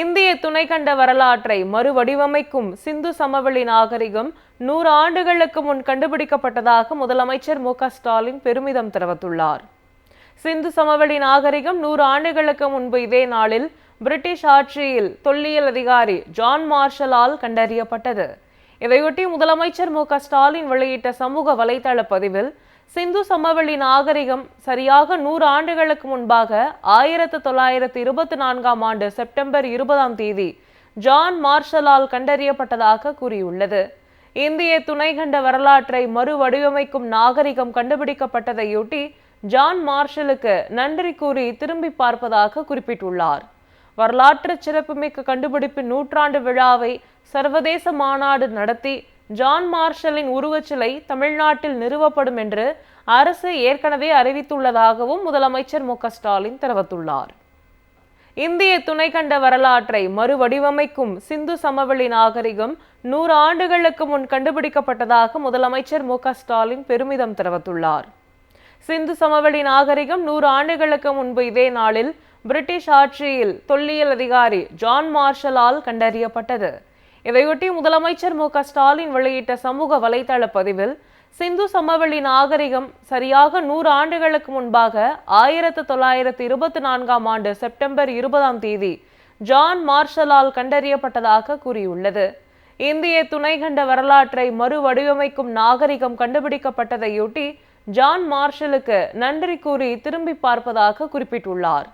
இந்திய துணைக்கண்ட வரலாற்றை மறுவடிவமைக்கும் சிந்து சமவெளி நாகரிகம் நூறு ஆண்டுகளுக்கு முன் கண்டுபிடிக்கப்பட்டதாக முதலமைச்சர் மு ஸ்டாலின் பெருமிதம் தெரிவித்துள்ளார். சிந்து சமவெளி நாகரிகம் நூறு ஆண்டுகளுக்கு முன்பு இதே நாளில் பிரிட்டிஷ் ஆட்சியில் தொல்லியல் அதிகாரி ஜான் மார்ஷலால் கண்டறியப்பட்டது. இதையொட்டி முதலமைச்சர் மு ஸ்டாலின் வெளியிட்ட சமூக வலைதள பதிவில் சிந்து சமவெளி நாகரிகம் சரியாக நூறு ஆண்டுகளுக்கு முன்பாக ஆயிரத்து தொள்ளாயிரத்து இருபத்தி நான்காம் ஆண்டு செப்டம்பர் இருபதாம் தேதி ஜான் மார்ஷலால் கண்டறியப்பட்டதாக கூறியுள்ளது. இந்திய துணைக்கண்ட வரலாற்றை மறுவடிவமைக்கும் நாகரிகம் கண்டுபிடிக்கப்பட்டதையொட்டி ஜான் மார்ஷலுக்கு நன்றி கூறி திரும்பி பார்ப்பதாக குறிப்பிட்டுள்ளார். வரலாற்று சிறப்புமிக்க கண்டுபிடிப்பின் நூற்றாண்டு விழாவை சர்வதேச மாநாடு நடத்தி ஜான் மார்ஷலின் உருவச்சிலை தமிழ்நாட்டில் நிறுவப்படும் என்று அரசு ஏற்கனவே அறிவித்துள்ளதாகவும் முதலமைச்சர் மு ஸ்டாலின் தெரிவித்துள்ளார். இந்திய துணைக்கண்ட வரலாற்றை மறுவடிவமைக்கும் சிந்து சமவெளி நாகரிகம் நூறு ஆண்டுகளுக்கு முன் கண்டுபிடிக்கப்பட்டதாக முதலமைச்சர் மு ஸ்டாலின் பெருமிதம் தெரிவித்துள்ளார். சிந்து சமவெளி நாகரிகம் நூறு ஆண்டுகளுக்கு முன்பு இதே நாளில் பிரிட்டிஷ் ஆட்சியில் தொல்லியல் அதிகாரி ஜான் மார்ஷலால் கண்டறியப்பட்டது. இதையொட்டி முதலமைச்சர் மு ஸ்டாலின் வெளியிட்ட சமூக வலைதள பதிவில் சிந்து சமவெளி நாகரிகம் சரியாக நூறு ஆண்டுகளுக்கு முன்பாக ஆயிரத்து தொள்ளாயிரத்து இருபத்தி நான்காம் ஆண்டு செப்டம்பர் இருபதாம் தேதி ஜான் மார்ஷலால் கண்டறியப்பட்டதாக கூறியுள்ளது. இந்திய துணைகண்ட வரலாற்றை மறுவடிவமைக்கும் நாகரிகம் கண்டுபிடிக்கப்பட்டதையொட்டி ஜான் மார்ஷலுக்கு நன்றி கூறி திரும்பி பார்ப்பதாக குறிப்பிட்டுள்ளார்.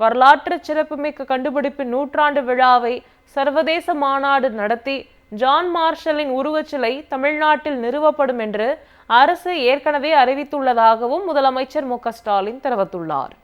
வரலாற்று சிறப்புமிக்க கண்டுபிடிப்பின் நூற்றாண்டு விழாவை சர்வதேச மாநாடு நடத்தி ஜான் மார்ஷலின் உருவச்சிலை தமிழ்நாட்டில் நிறுவப்படும் என்று அரசு ஏற்கனவே அறிவித்துள்ளதாகவும் முதலமைச்சர் மு ஸ்டாலின் தெரிவித்துள்ளார்.